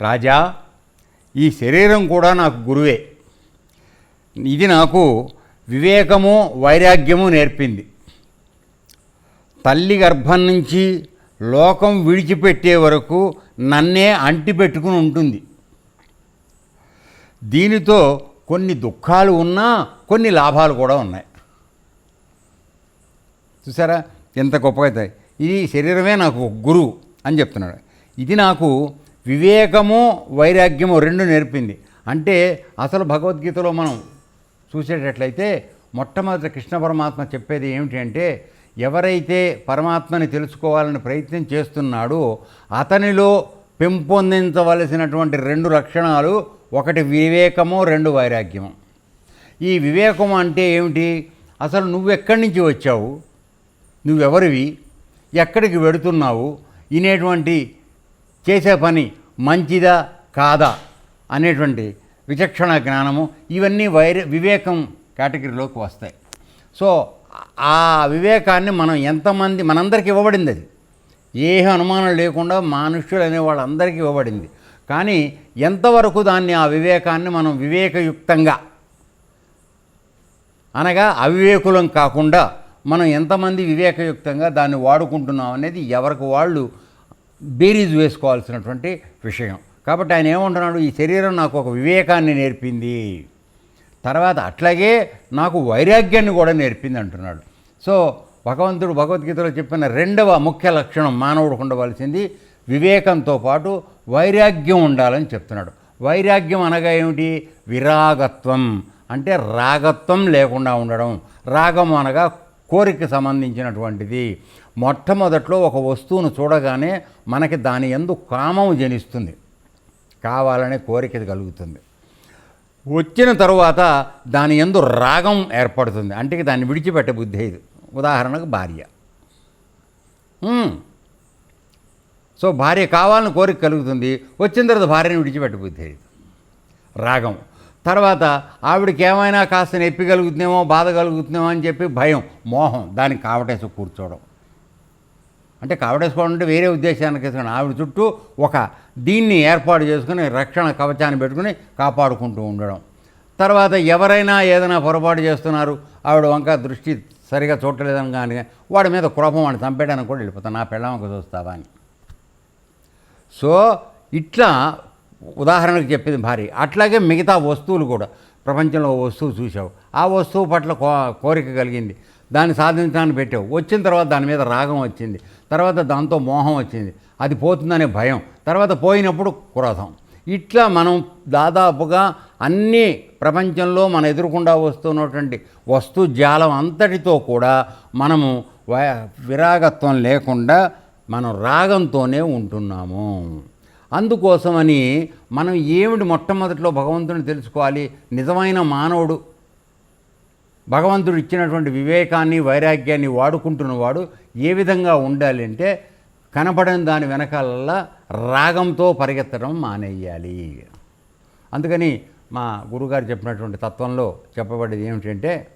రాజా ఈ శరీరం కూడా నాకు గురువే. ఇది నాకు వివేకము వైరాగ్యము నేర్పింది. తల్లి గర్భం నుంచి లోకం విడిచిపెట్టే వరకు నన్నే అంటిపెట్టుకుని ఉంటుంది. దీనితో కొన్ని దుఃఖాలు ఉన్నా కొన్ని లాభాలు కూడా ఉన్నాయి. చూసారా? ఎంత గొప్పగా అవుతాయి ఇది శరీరమే నాకు గురువు అని చెప్తున్నాడు. ఇది నాకు వివేకము వైరాగ్యము రెండు నేర్పింది. అంటే అసలు భగవద్గీతలో మనం చూసేటట్లయితే మొట్టమొదటి కృష్ణ పరమాత్మ చెప్పేది ఏమిటి అంటే ఎవరైతే పరమాత్మని తెలుసుకోవాలని ప్రయత్నం చేస్తున్నాడో అతనిలో పెంపొందించవలసినటువంటి రెండు లక్షణాలు ఒకటి వివేకము రెండు వైరాగ్యము. ఈ వివేకం అంటే ఏమిటి? అసలు నువ్వు ఎక్కడి నుంచి వచ్చావు? నువ్వెవరివి? ఎక్కడికి వెడుతున్నావు? ఇనేటువంటి చేసే పని మంచిదా కాదా అనేటువంటి విచక్షణ జ్ఞానము ఇవన్నీ వైర వివేకం కేటగిరీలోకి వస్తాయి. సో ఆ వివేకాన్ని మనం ఎంతమంది మనందరికి ఇవ్వబడింది అది. ఏ అనుమానం లేకుండా మనుష్యులు అనే వాళ్ళందరికీ ఇవ్వబడింది. కానీ ఎంతవరకు దాన్ని ఆ వివేకాన్ని మనం వివేకయుక్తంగా అనగా అవివేకులం కాకుండా మనం ఎంతమంది వివేకయుక్తంగా దాన్ని వాడుకుంటున్నాం అనేది ఎవరికి వాళ్ళు బేరీజ్ వేసుకోవాల్సినటువంటి విషయం. కాబట్టి ఆయన ఏమంటున్నాడు ఈ శరీరం నాకు ఒక వివేకాన్ని నేర్పింది. తర్వాత అట్లాగే నాకు వైరాగ్యాన్ని కూడా నేర్పింది అంటున్నాడు. సో భగవంతుడు భగవద్గీతలో చెప్పిన రెండవ ముఖ్య లక్షణం మానవుడికి ఉండవలసింది వివేకంతో పాటు వైరాగ్యం ఉండాలని చెప్తున్నాడు. వైరాగ్యం అనగా ఏమిటి? విరాగత్వం. అంటే రాగత్వం లేకుండా ఉండడం. రాగం అనగా కోరిక సంబంధించినటువంటిది. మొట్టమొదట్లో ఒక వస్తువును చూడగానే మనకి దాని ఎందు కామం జనిస్తుంది. కావాలనే కోరిక కలుగుతుంది. వచ్చిన తరువాత దాని ఎందు రాగం ఏర్పడుతుంది. అంటే దాన్ని విడిచిపెట్టే బుద్ధి ఇది. ఉదాహరణకు భార్య. సో భార్య కావాలని కోరిక కలుగుతుంది. వచ్చిన తర్వాత భార్యను విడిచిపెట్టే బుద్ధి ఇది. రాగం. తర్వాత ఆవిడకి ఏమైనా కాస్త నొప్పి కలుగుతుందేమో బాధ కలుగుతుందేమో అని చెప్పి భయం మోహం దానికి కావటేసి కూర్చోవడం. అంటే కావడేసుకోవడం అంటే వేరే ఉద్దేశానికి వేసుకుని ఆవిడ చుట్టూ ఒక దీన్ని ఏర్పాటు చేసుకుని రక్షణ కవచాన్ని పెట్టుకుని కాపాడుకుంటూ ఉండడం. తర్వాత ఎవరైనా ఏదైనా పొరపాటు చేస్తున్నారు ఆవిడ వంక దృష్టి సరిగా చూడలేదని కానీ వాడి మీద కోపం వాడిని చంపేయడానికి కూడా వెళ్ళిపోతాను. నా పిల్లవంక చూస్తావా అని. సో ఇట్లా ఉదాహరణకు చెప్పింది భార్య అట్లాగే మిగతా వస్తువులు కూడా ప్రపంచంలో వస్తువు చూసావు ఆ వస్తువు పట్ల కో కోరిక కలిగింది. దాన్ని సాధించడానికి పెట్టావు. వచ్చిన తర్వాత దాని మీద రాగం వచ్చింది. తర్వాత దాంతో మోహం వచ్చింది. అది పోతుందనే భయం. తర్వాత పోయినప్పుడు క్రోధం. ఇట్లా మనం దాదాపుగా అన్ని ప్రపంచంలో మన ఎదురుకుండా వస్తున్నటువంటి వస్తు జాలం అంతటితో కూడా మనము విరాగత్వం లేకుండా మనం రాగంతోనే ఉంటున్నాము. అందుకోసమని మనం ఏమిటి మొట్టమొదటిలో భగవంతుని తెలుసుకోవాలి? నిజమైన మానవుడు భగవంతుడు ఇచ్చినటువంటి వివేకాన్ని వైరాగ్యాన్ని వాడుకుంటున్నవాడు ఏ విధంగా ఉండాలి అంటే కనపడని దాని వెనకాలల్లా రాగంతో పరిగెత్తడం మానేయాలి. అందుకని మా గురుగారు చెప్పినటువంటి తత్వంలో చెప్పబడేది ఏమిటంటే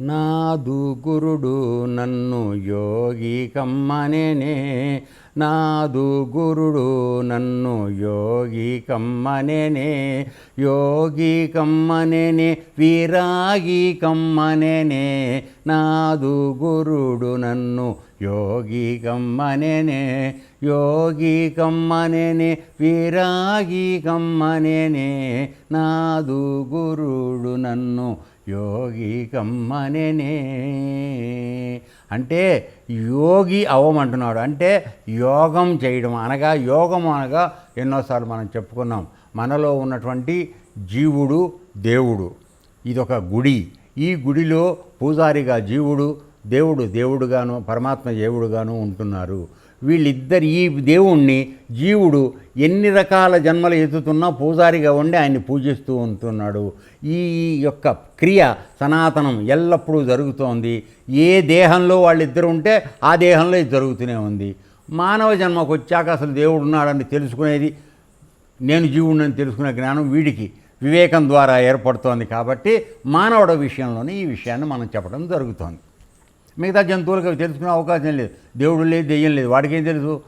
నాదు గురుడు నన్ను యోగి కమ్మనేనే. నాదు గురుడు నన్ను యోగి కమ్మనేనే. యోగి కమ్మనేనే వీరాగి కమ్మనేనే. నాదు గురుడు నన్ను యోగి కమ్మనేనే. యోగి కమ్మనేనే వీరాగి కమ్మనేనే. నాదు గురుడు నన్ను యోగి కమ్మనేనే అంటే యోగి అవ్వమంటున్నాడు. అంటే యోగం చేయడం అనగా యోగం అనగా ఎన్నోసార్లు మనం చెప్పుకున్నాం. మనలో ఉన్నటువంటి జీవుడు దేవుడు. ఇదొక గుడి. ఈ గుడిలో పూజారిగా జీవుడు దేవుడు దేవుడుగాను పరమాత్మ దేవుడుగాను ఉంటున్నారు. వీళ్ళిద్దరు ఈ దేవుణ్ణి జీవుడు ఎన్ని రకాల జన్మలు ఎత్తుతున్నా పూజారిగా ఉండి ఆయన్ని పూజిస్తూ ఉంటున్నాడు. ఈ యొక్క క్రియ సనాతనం ఎల్లప్పుడూ జరుగుతోంది. ఏ దేహంలో వాళ్ళిద్దరు ఉంటే ఆ దేహంలో ఇది జరుగుతూనే ఉంది. మానవ జన్మకు వచ్చాక అసలు దేవుడు ఉన్నాడని తెలుసుకునేది నేను జీవుడిని తెలుసుకునే జ్ఞానం వీడికి వివేకం ద్వారా ఏర్పడుతోంది కాబట్టి మానవుడ విషయంలోనే ఈ విషయాన్ని మనం చెప్పడం జరుగుతోంది. మిగతా జంతువులకు అవి తెలుసుకునే అవకాశం లేదు. దేవుడు లేదు దెయ్యం లేదు. వాడికి ఏం తెలుసు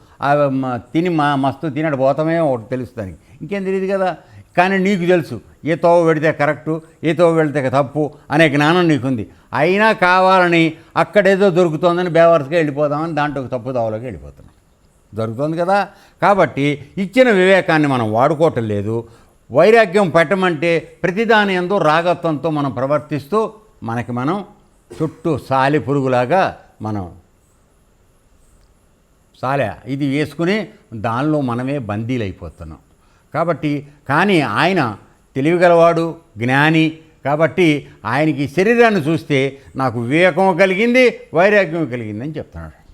తిని మా మస్తు తినడు పోతామే ఒకటి తెలుస్తుంది ఇంకేం తెలియదు కదా? కానీ నీకు తెలుసు. ఏ తోవ పెడితే కరెక్టు ఏ తోవ పెడితే తప్పు అనే జ్ఞానం నీకుంది. అయినా కావాలని అక్కడేదో దొరుకుతోందని బేవర్స్గా వెళ్ళిపోదామని దాంట్లో ఒక తప్పు దోవలోకి వెళ్ళిపోతున్నాం. దొరుకుతుంది కదా? కాబట్టి ఇచ్చిన వివేకాన్ని మనం వాడుకోవటం లేదు. వైరాగ్యం పెట్టమంటే ప్రతిదాని ఎందు రాగత్వంతో మనం ప్రవర్తిస్తూ మనకి మనం చుట్టూ సాలి పురుగులాగా మనం సాలె. ఇది వేసుకుని దానిలో మనమే బందీలు అయిపోతున్నాం కాబట్టి కానీ ఆయన తెలివిగలవాడు జ్ఞాని. కాబట్టి ఆయనకి శరీరాన్ని చూస్తే నాకు వివేకం కలిగింది వైరాగ్యం కలిగిందని చెప్తున్నాడు.